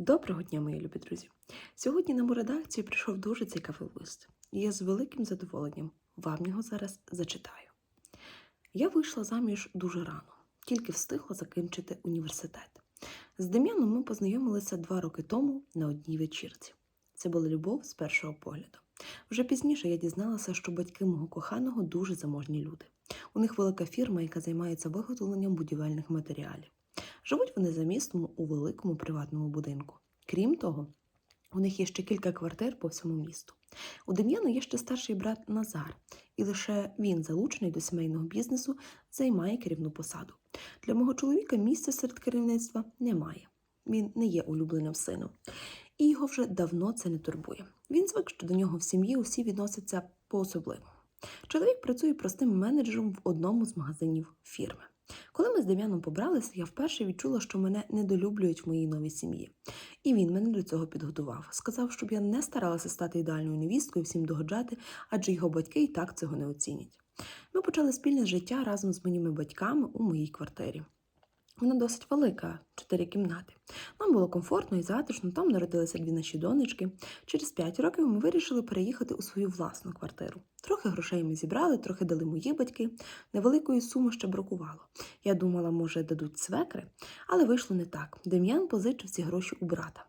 Доброго дня, мої любі друзі! Сьогодні на мою редакцію прийшов дуже цікавий лист, і я з великим задоволенням вам його зараз зачитаю. Я вийшла заміж дуже рано, тільки встигла закінчити університет. З Дем'яном ми познайомилися два роки тому на одній вечірці. Це була любов з першого погляду. Вже пізніше я дізналася, що батьки мого коханого дуже заможні люди. У них велика фірма, яка займається виготовленням будівельних матеріалів. Живуть вони за містом у великому приватному будинку. Крім того, у них є ще кілька квартир по всьому місту. У Дем'яна є ще старший брат Назар, і лише він, залучений до сімейного бізнесу, займає керівну посаду. Для мого чоловіка місця серед керівництва немає. Він не є улюбленим сином, і його вже давно це не турбує. Він звик, що до нього в сім'ї усі відносяться по-особливому. Чоловік працює простим менеджером в одному з магазинів фірми. Коли ми з Дем'яном побралися, я вперше відчула, що мене недолюблюють в моїй новій сім'ї. І він мене до цього підготував. Сказав, щоб я не старалася стати ідеальною невісткою, всім догоджати, адже його батьки і так цього не оцінять. Ми почали спільне життя разом з моїми батьками у моїй квартирі. Вона досить велика, чотири кімнати. Нам було комфортно і затишно, там народилися дві наші донечки. Через п'ять років ми вирішили переїхати у свою власну квартиру. Трохи грошей ми зібрали, трохи дали мої батьки. Невеликої суми ще бракувало. Я думала, може, дадуть свекри, але вийшло не так. Дем'ян позичив ці гроші у брата.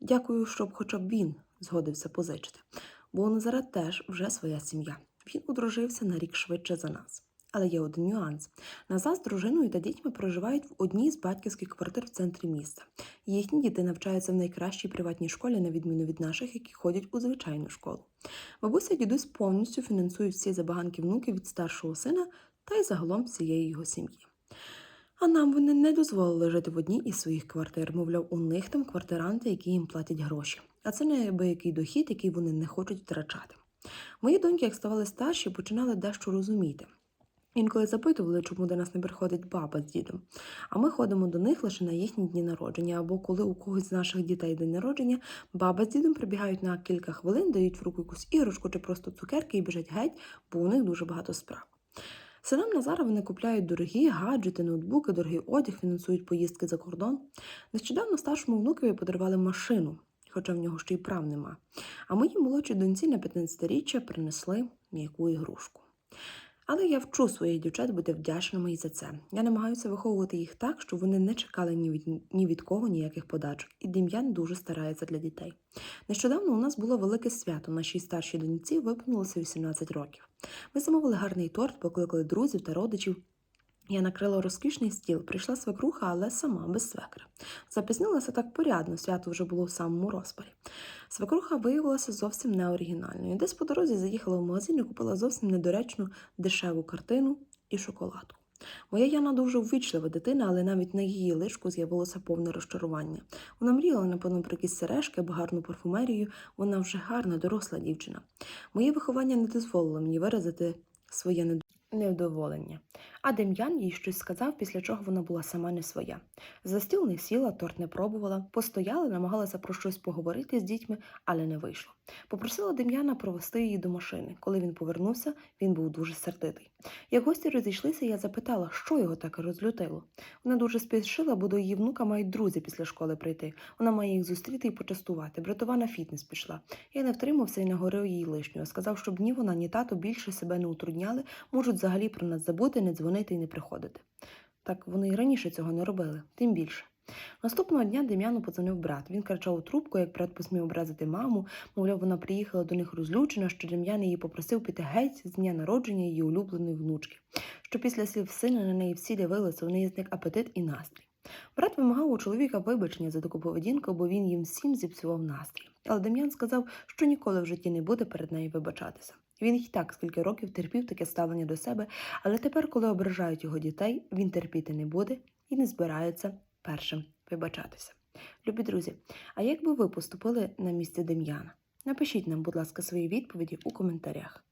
Дякую, щоб хоча б він згодився позичити, бо у Назара теж вже своя сім'я. Він одружився на рік швидше за нас. Але є один нюанс. Назад з дружиною та дітьми проживають в одній з батьківських квартир в центрі міста. Їхні діти навчаються в найкращій приватній школі, на відміну від наших, які ходять у звичайну школу. Бабуся дідусь повністю фінансують всі забаганки внуків від старшого сина та й загалом всієї його сім'ї. А нам вони не дозволили жити в одній із своїх квартир. Мовляв, у них там квартиранти, які їм платять гроші. А це неабиякий дохід, який вони не хочуть втрачати. Мої доньки, як ставали старші, починали дещо розуміти. Інколи запитували, чому до нас не приходить баба з дідом. А ми ходимо до них лише на їхні дні народження, або коли у когось з наших дітей день народження, баба з дідом прибігають на кілька хвилин, дають в руку якусь іграшку чи просто цукерки і біжать геть, бо у них дуже багато справ. Синам Назара вони купляють дорогі гаджети, ноутбуки, дорогий одяг, фінансують поїздки за кордон. Нещодавно старшому внукові подарували машину, хоча в нього ще й прав нема. А моїй молодшій доньці на 15-річчя принесли м'яку ігрушку. Але я вчу своїх дівчат бути вдячними і за це. Я намагаюся виховувати їх так, щоб вони не чекали ні від, ні від кого ніяких подачок. І Дем'ян дуже старається для дітей. Нещодавно у нас було велике свято. Нашій старшій доньці виповнилося 18 років. Ми замовили гарний торт, покликали друзів та родичів. Я накрила розкішний стіл, прийшла свекруха, але сама без свекри. Запізнилася так порядно, свято вже було в самому розпалі. Свекруха виявилася зовсім неоригінальною. Десь по дорозі заїхала в магазин і купила зовсім недоречну дешеву картину і шоколадку. Моя Яна дуже ввічлива дитина, але навіть на її личку з'явилося повне розчарування. Вона мріяла, напевно, про якісь сережки або гарну парфумерію. Вона вже гарна, доросла дівчина. Моє виховання не дозволило мені виразити своє недоволення. А Дем'ян їй щось сказав, після чого вона була сама не своя. За стіл не сіла, торт не пробувала, постояла, намагалася про щось поговорити з дітьми, але не вийшло. Попросила Дем'яна провести її до машини. Коли він повернувся, він був дуже сердитий. Як гості розійшлися, я запитала, що його так розлютило. Вона дуже спішила, бо до її внука мають друзі після школи прийти. Вона має їх зустріти і почастувати. Братова на фітнес пішла. Я не втримався і нагорив її лишнього. Сказав, щоб ні вона, ні тато більше себе не утрудняли, можуть взагалі про нас забути, не дзвонити і не приходити. Так вони і раніше цього не робили, тим більше. Наступного дня Дем'яну подзвонив брат. Він кричав у трубку, як брат посмів образити маму. Мовляв, вона приїхала до них розлючена, що Дем'ян її попросив піти геть з дня народження її улюбленої внучки. Що після слів сина на неї всі дивилися, у неї зник апетит і настрій. Брат вимагав у чоловіка вибачення за таку поведінку, бо він їм всім зіпсував настрій. Але Дем'ян сказав, що ніколи в житті не буде перед нею вибачатися. Він й так скільки років терпів таке ставлення до себе, але тепер, коли ображають його дітей, він терпіти не буде і не збирається першим вибачатися. Любі друзі, а як би ви поступили на місці Дем'яна? Напишіть нам, будь ласка, свої відповіді у коментарях.